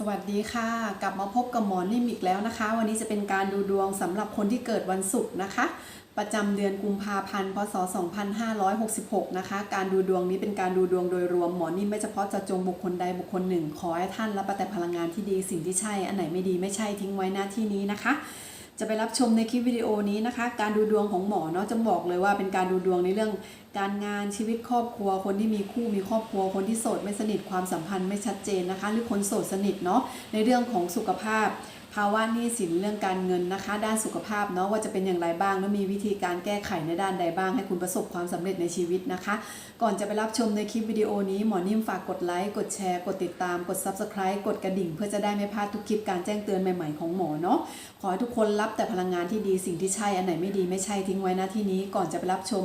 สวัสดีค่ะ กลับมาพบกับหมอนิ่มอีกแล้วนะคะ วันนี้จะเป็นการดูดวงสำหรับคนที่เกิดวันศุกร์นะคะ ประจำเดือนกุมภาพันธ์พศ 2566 นะคะ การดูดวงนี้เป็นการดูดวงโดยรวมหมอนิ่มไม่เฉพาะจะจงบุคคลใดบุคคลหนึ่ง ขอให้ท่านรับแต่พลังงานที่ดีสิ่งที่ใช่ อันไหนไม่ดีไม่ใช่ทิ้งไว้หน้าที่นี้นะคะ จะไปรับชมในคลิปวิดีโอนี้นะคะ การดูดวงของหมอเนาะจะบอกเลยว่าเป็นการดูดวงในเรื่อง การงานชีวิตครอบครัว คนที่มีคู่มีครอบครัว คนที่โสดไม่สนิทความสัมพันธ์ไม่ชัดเจนนะคะ หรือคนโสดสนิทเนาะในเรื่องของสุขภาพาวะหนี้สินเรื่องการเงินนะคะ ด้านสุขภาพเนาะว่าจะเป็นอย่างไรบ้างแล้วมีวิธีการแก้ไขในด้านใดบ้าง ให้คุณประสบความสำเร็จในชีวิตนะคะ ก่อนจะไปรับชมในคลิปวิดีโอนี้หมอนิ่มฝากกดไลค์กดแชร์กดติดตามกด Subscribe กดกระดิ่ง เพื่อจะได้ไม่พลาดทุกคลิปการแจ้งเตือนใหม่ๆของหมอเนาะขอให้ทุกคนรับแต่พลังงานที่ดีสิ่งที่ใช่อันไหนไม่ดีไม่ใช่ทิ้งไว้น้าที่นี้ก่อนจะไปรับชม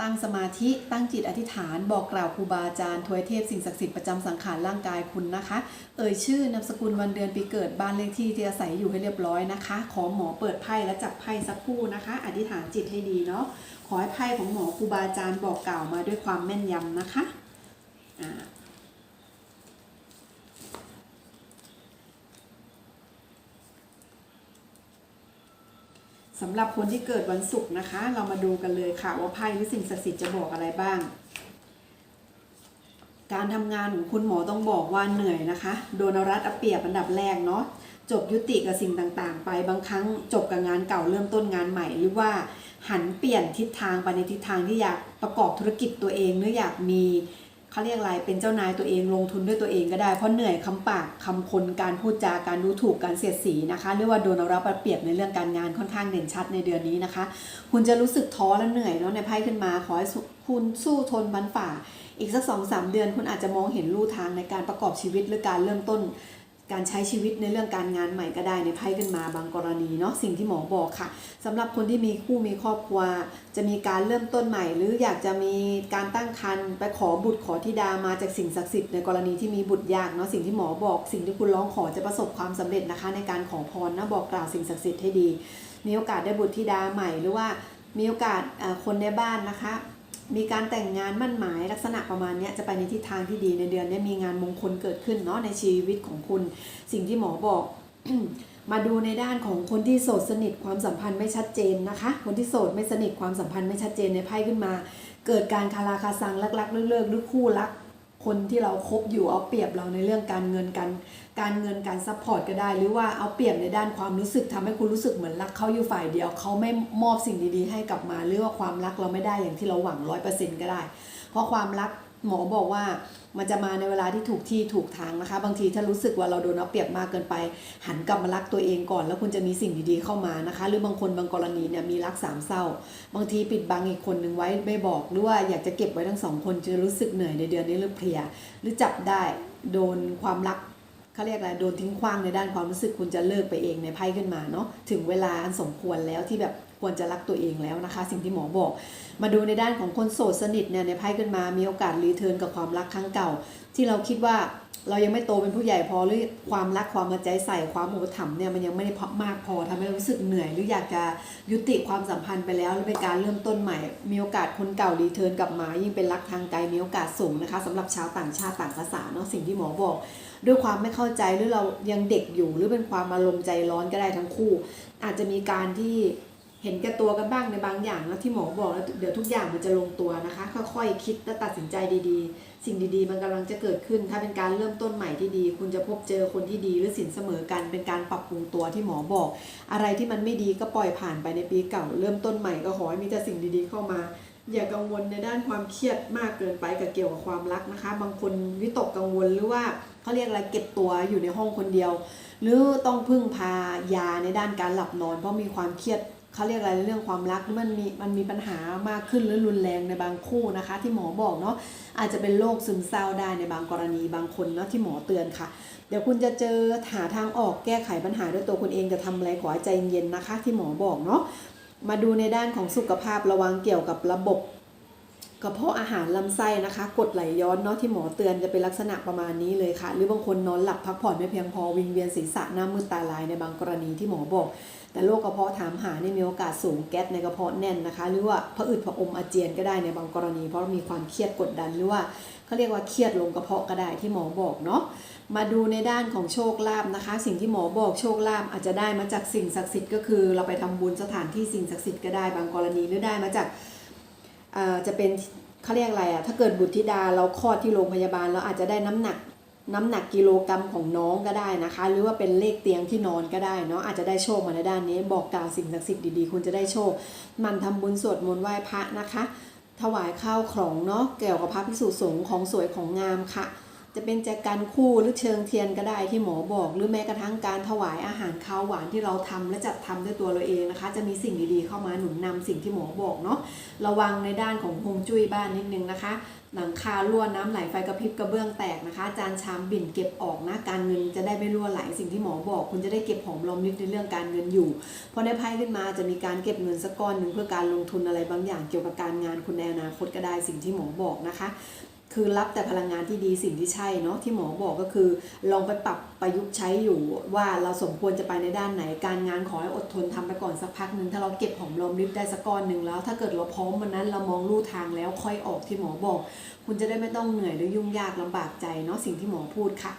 ตั้งสมาธิตั้งจิตอธิษฐาน บอกกล่าวครูบาอาจารย์ทวยเทพสิ่งศักดิ์สิทธิ์ประจำสังขารร่างกายคุณนะคะ เอ่ยชื่อนามสกุลวันเดือนปีเกิดบ้านเลขที่ที่อาศัยอยู่ให้เรียบร้อยนะคะ ขอหมอเปิดไพ่และจับไพ่สักคู่นะคะ อธิษฐานจิตให้ดีเนาะขอให้ไพ่ของหมอครูบาอาจารย์บอกกล่าวมาด้วยความแม่นยำนะคะอ่า สำหรับคนที่เกิดวันศุกร์นะคะ เรามาดูกันเลยค่ะ ว่าไพ่หรือสิ่งศักดิ์สิทธิ์จะบอกอะไรบ้าง การทำงานของคุณหมอต้องบอกว่าเหนื่อยนะคะ โดนรัดเอาเปรียบอันดับแรกเนาะจบยุติกับสิ่งต่างๆ ไปบางครั้งจบกับงานเก่าเริ่มต้นงานใหม่ หรือว่าหันเปลี่ยนทิศทางไปในทิศทางที่อยากประกอบธุรกิจตัวเองหรืออยากมี เขาเรียกอะไรเป็นเจ้านายตัวเองลงทุนด้วยตัวเองก็ได้เพราะเหนื่อยคำปากคำคนการพูดจาการดูถูกการเสียดสีนะคะเรียกว่าโดนเอารัดเอาเปรียบในเรื่องการงานค่อนข้างเด่นชัดในเดือนนี้นะคะ คุณจะรู้สึกท้อและเหนื่อยเนาะในไพ่ขึ้นมาขอให้คุณสู้ทนบันฝ่า อีกสักสองสามเดือนคุณอาจจะมองเห็นลู่ทางในการประกอบชีวิตหรือการเริ่มต้น การใช้ชีวิตในเรื่องการงานใหม่ก็ได้ในไพ่ขึ้นมาบางกรณีเนาะสิ่งที่หมอบอกค่ะสำหรับคนที่มีคู่มีครอบครัว จะมีการเริ่มต้นใหม่ หรืออยากจะมีการตั้งครรภ์ไปขอบุตรขอธิดามาจากสิ่งศักดิ์สิทธิ์ในกรณีที่มีบุตรยากเนาะสิ่งที่หมอบอก สิ่งที่คุณร้องขอจะประสบความสำเร็จนะคะ ในการขอพรนะบอกกล่าวสิ่งศักดิ์สิทธิ์ให้ดี มีโอกาสได้บุตรธิดาใหม่หรือว่ามีโอกาสคนในบ้านนะคะ มีการแต่งงานมั่นหมายลักษณะประมาณนี้จะไปในทิศทางที่ดีในเดือนนี้มีงานมงคลเกิดขึ้นเนาะในชีวิตของคุณ สิ่งที่หมอบอก มาดูในด้านของคนที่โสดสนิทความสัมพันธ์ไม่ชัดเจนนะคะ คนที่โสดไม่สนิทความสัมพันธ์ไม่ชัดเจนในไพ่ขึ้นมา เกิดการคาราคาซังลักๆเลิกๆหรือคู่รัก คนที่เราคบอยู่เอาเปรียบเราในเรื่องการเงินการการเงินการซัพพอร์ตก็ได้ หรือว่าเอาเปรียบในด้านความรู้สึกทำให้คุณรู้สึกเหมือนรักเขาอยู่ฝ่ายเดียวเขาไม่มอบสิ่งดีๆ ให้กลับมา หรือว่าความรักเราไม่ได้อย่างที่เราหวังร้อยเปอร์เซ็นต์ก็ได้ เพราะความรัก หมอบอกว่ามันจะมาในเวลาที่ถูกที่ถูกทางนะคะ บางทีถ้ารู้สึกว่าเราโดนเอาเปรียบมากเกินไป หันกลับมารักตัวเองก่อน แล้วคุณจะมีสิ่งดีๆเข้ามานะคะ หรือบางคนบางกรณีเนี่ยมีรักสามเศร้า บางทีปิดบังอีกคนหนึ่งไว้ไม่บอกหรือว่าอยากจะเก็บไว้ทั้งสองคนจะรู้สึกเหนื่อยในเดือนนี้หรือเพลียหรือจับได้โดนความรักเขาเรียกอะไรโดนทิ้งขว้างในด้านความรู้สึกคุณจะเลิกไปเองในไพ่ขึ้นมาเนาะถึงเวลาสมควรแล้วที่แบบ ควรจะรักตัวเองแล้วนะคะ สิ่งที่หมอบอก มาดูในด้านของคนโสดสนิทเนี่ยในไพ่ขึ้นมามีโอกาสรีเทิร์นกับความรักครั้งเก่า ที่เราคิดว่าเรายังไม่โตเป็นผู้ใหญ่พอหรือความรักความมาใจใส่ความอุปถัมภ์เนี่ยมันยังไม่ได้พอมากพอทำให้เรารู้สึกเหนื่อย หรืออยากจะยุติความสัมพันธ์ไปแล้วหรือเป็นการเริ่มต้นใหม่ มีโอกาสคนเก่ารีเทิร์นกลับมา ยิ่งเป็นรักทางไกลมีโอกาสสูงนะคะสำหรับชาวต่างชาติต่างภาษาเนาะสิ่งที่หมอบอก ด้วยความไม่เข้าใจหรือเรายังเด็กอยู่ หรือเป็นความอารมณ์ใจร้อนก็ได้ทั้งคู่ อาจจะมีการที่ เห็นแก่ตัวกันบ้างในบางอย่างนะที่หมอบอกแล้วเดี๋ยวทุกอย่างมันจะลงตัวนะคะ ค่อยๆคิดและตัดสินใจดีๆ สิ่งดีๆ มันกำลังจะเกิดขึ้น ถ้าเป็นการเริ่มต้นใหม่ที่ดี คุณจะพบเจอคนที่ดีหรือสินเสมอกันเป็นการปรับปรุงตัวที่หมอบอก อะไรที่มันไม่ดีก็ปล่อยผ่านไปในปีเก่า เริ่มต้นใหม่ก็ขอให้มีแต่สิ่งดีๆ เข้ามา อย่ากังวลในด้านความเครียดมากเกินไปกับเกี่ยวกับความรักนะคะ บางคนวิตกกังวลหรือว่าเขาเรียกอะไรเก็บตัวอยู่ในห้องคนเดียว หรือต้องพึ่งพายาในด้านการหลับนอน เพราะมีความเครียด เขาเรียกอะไรเรื่องความรักมันมีมันมีปัญหามากขึ้นหรือรุนแรงในบางคู่นะคะ ที่หมอบอกเนาะอาจจะเป็นโรคซึมเศร้าได้ในบางกรณีบางคนเนาะที่หมอเตือนค่ะ เดี๋ยวคุณจะเจอหาทางออกแก้ไขปัญหาด้วยตัวคุณเองจะทำอะไรขอใจเย็นนะคะ ที่หมอบอกเนาะมาดูในด้านของสุขภาพระวังเกี่ยวกับระบบ กระเพาะอาหารลำไส้นะคะกดไหลย้อนเนาะที่หมอเตือนจะเป็นลักษณะประมาณนี้เลยค่ะ หรือบางคนนอนหลับพักผ่อนไม่เพียงพอวิงเวียนศีรษะหน้ามืดตาลายในบางกรณีที่หมอบอก แต่โรคกระเพาะถามหาเนี่ยมีโอกาสสูงแก๊สในกระเพาะแน่นนะคะ หรือว่าผะอืดผะอมอาเจียนก็ได้ในบางกรณี เพราะมีความเครียดกดดันหรือว่าเขาเรียกว่าเครียดลงกระเพาะก็ได้ที่หมอบอกเนาะมาดูในด้านของโชคลาภนะคะ สิ่งที่หมอบอกโชคลาภอาจจะได้มาจากสิ่งศักดิ์สิทธิ์ก็คือ เราไปทำบุญสถานที่สิ่งศักดิ์สิทธิ์ก็ได้บางกรณีหรือได้มาจาก จะเป็นเขาเรียกอะไรอะถ้าเกิดบุตรธิดาเราคลอดที่โรงพยาบาลเราอาจจะได้น้ำหนักน้ำหนักกิโลกรัมของน้องก็ได้นะคะ หรือว่าเป็นเลขเตียงที่นอนก็ได้เนาะอาจจะได้โชคมาในด้านนี้ บอกกล่าวสิ่งศักดิ์สิทธิ์ดีๆ คุณจะได้โชค มันทำบุญสวดมนต์ไหว้พระนะคะ ถวายข้าวของเนาะเกี่ยวกับพระภิกษุสงฆ์ของสวยของงามค่ะ จะเป็นแจกันคู่หรือเชิงเทียนก็ได้ที่หมอบอก หรือแม้กระทั่งการถวายอาหารข้าวหวานที่เราทำและจัดทำด้วยตัวเราเองนะคะ จะมีสิ่งดีๆเข้ามาหนุนนำสิ่งที่หมอบอกเนาะระวังในด้านของฮงจุ้ยบ้านนิดนึงนะคะ หลังคารั่วน้ำไหลไฟกระพริบกระเบื้องแตกนะคะจานชามบิ่นเก็บออกนะการเงินจะได้ไม่รั่วไหลสิ่งที่หมอบอก คุณจะได้เก็บหอมรอมริบในเรื่องการเงินอยู่พอได้ไพ่ขึ้นมาจะมีการเก็บเงินสักก้อนหนึ่งเพื่อการลงทุนอะไรบางอย่างเกี่ยวกับการงานคุณในอนาคตก็ได้สิ่งที่หมอบอกนะคะ คือรับแต่พลังงานที่ดีสิ่งที่ใช่เนาะที่หมอบอกก็คือ ลองไปปรับประยุกต์ใช้อยู่ว่าเราสมควรจะไปในด้านไหน การงานขอให้อดทนทำไปก่อนสักพักหนึ่งถ้าเราเก็บหอมรอมริบได้สักก้อนหนึ่งแล้ว ถ้าเกิดเราพร้อมวันนั้นเรามองลู่ทางแล้วค่อยออกที่หมอบอก คุณจะได้ไม่ต้องเหนื่อยหรือยุ่งยากลำบากใจเนาะสิ่งที่หมอพูดค่ะ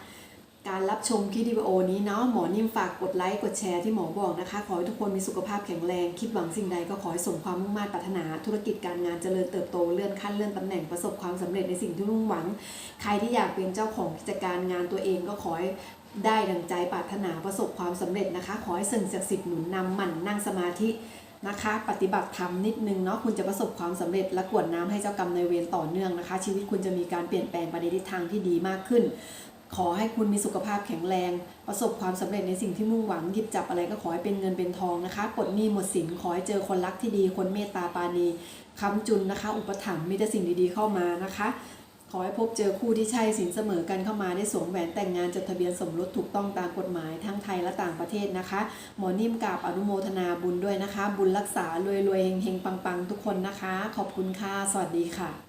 การรับชมคลิปวิดีโอนี้เนาะหมอนิ่มฝากกดไลค์กดแชร์ที่หมอบอกนะคะ ขอให้ทุกคนมีสุขภาพแข็งแรง คิดหวังสิ่งใดก็ขอให้สมความมุ่งมั่นปรารถนา ธุรกิจการงานเจริญเติบโตเลื่อนขั้นเลื่อนตำแหน่งประสบความสำเร็จในสิ่งที่มุ่งหวัง ใครที่อยากเป็นเจ้าของกิจการงานตัวเองก็ขอให้ได้ดังใจปรารถนาประสบความสำเร็จนะคะ ขอให้สิ่งศักดิ์สิทธิ์หนุนนำหมั่นนั่งสมาธินะคะปฏิบัติธรรมนิดนึงเนาะคุณจะประสบความสำเร็จและกวดน้ำให้เจ้ากรรมนายเวรต่อเนื่องนะคะ ชีวิตคุณจะมีการเปลี่ยนแปลงไปในทิศทางที่ดีมากขึ้น ขอให้คุณมีสุขภาพแข็งแรง ประสบความสำเร็จในสิ่งที่มุ่งหวังหยิบจับอะไรก็ขอให้เป็นเงินเป็นทองนะคะปลดหนี้หมดสินขอให้เจอคนรักที่ดีคนเมตตาปาณีค้ำจุนนะคะ อุปถัมภ์มีแต่สิ่งดีๆเข้ามานะคะ ขอให้พบเจอคู่ที่ใช่สินเสมอกันเข้ามาได้สวมแหวนแต่งงานจดทะเบียนสมรสถูกต้องตามกฎหมายทั้งไทยและต่างประเทศนะคะ หมอนิ่มกราบอนุโมทนาบุญด้วยนะคะ บุญรักษารวยๆเฮงๆปังๆ ทุกคนนะคะ ขอบคุณค่ะสวัสดีค่ะ